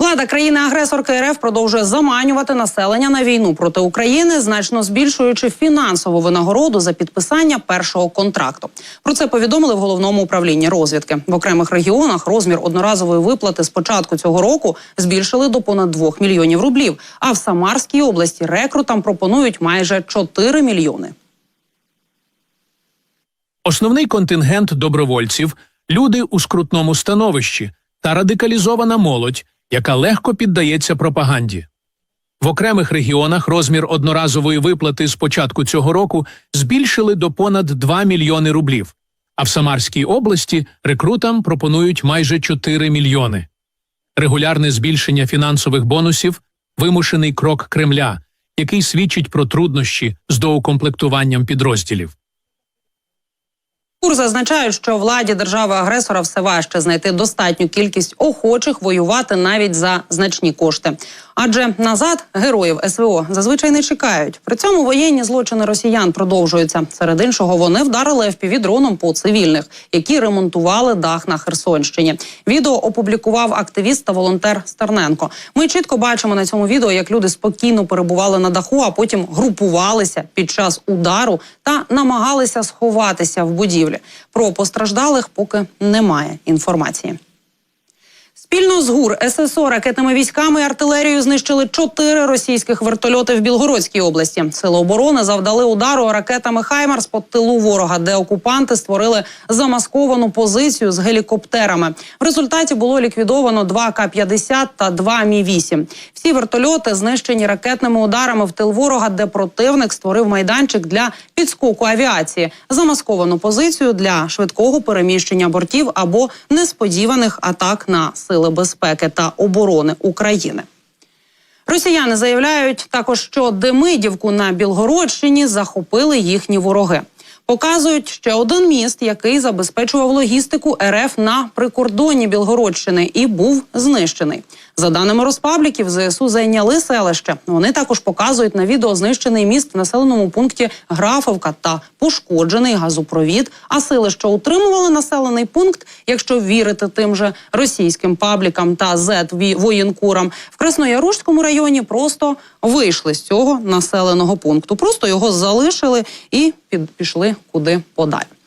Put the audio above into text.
Влада країни-агресорки РФ продовжує заманювати населення на війну проти України, значно збільшуючи фінансову винагороду за підписання першого контракту. Про це повідомили в головному управлінні розвідки. В окремих регіонах розмір одноразової виплати з початку цього року збільшили до понад 2 мільйонів рублів. А в Самарській області рекрутам пропонують майже 4 мільйони. Основний контингент добровольців люди у скрутному становищі та радикалізована молодь, яка легко піддається пропаганді. В окремих регіонах розмір одноразової виплати з початку цього року збільшили до понад 2 мільйони рублів, а в Самарській області рекрутам пропонують майже 4 мільйони. Регулярне збільшення фінансових бонусів вимушений крок Кремля, який свідчить про труднощі з доукомплектуванням підрозділів. Кур зазначають, що владі держави-агресора все важче знайти достатню кількість охочих воювати навіть за значні кошти. Адже назад героїв СВО зазвичай не чекають. При цьому воєнні злочини росіян продовжуються. Серед іншого вони вдарили fpv дроном по цивільних, які ремонтували дах на Херсонщині. Відео опублікував активіст та волонтер Стерненко. Ми чітко бачимо на цьому відео, як люди спокійно перебували на даху, а потім групувалися під час удару та намагалися сховатися в будівлі. Про постраждалих поки немає інформації. Спільно з ГУР, ССО, ракетними військами і артилерією знищили чотири російських вертольоти в Білгородській області. Сили оборони завдали удару ракетами Хаймарс по тилу ворога, де окупанти створили замасковану позицію з гелікоптерами. В результаті було ліквідовано два К-50 та два Мі-8. Всі вертольоти знищені ракетними ударами в тил ворога, де противник створив майданчик для підскоку авіації, замасковану позицію для швидкого переміщення бортів або несподіваних атак на сили безпеки та оборони України. Росіяни заявляють також, що Демидівку на Білгородщині захопили їхні вороги. Показують ще один міст, який забезпечував логістику РФ на прикордонні Білгородщини і був знищений. За даними розпабліків, ЗСУ зайняли селище. Вони також показують на відео знищений міст в населеному пункті Графовка та пошкоджений газопровід. А сили, що утримували населений пункт, якщо вірити тим же російським паблікам та зет воєнкурам, в Красноярушському районі просто вийшли з цього населеного пункту. Просто його залишили і під, пішли куди подалі.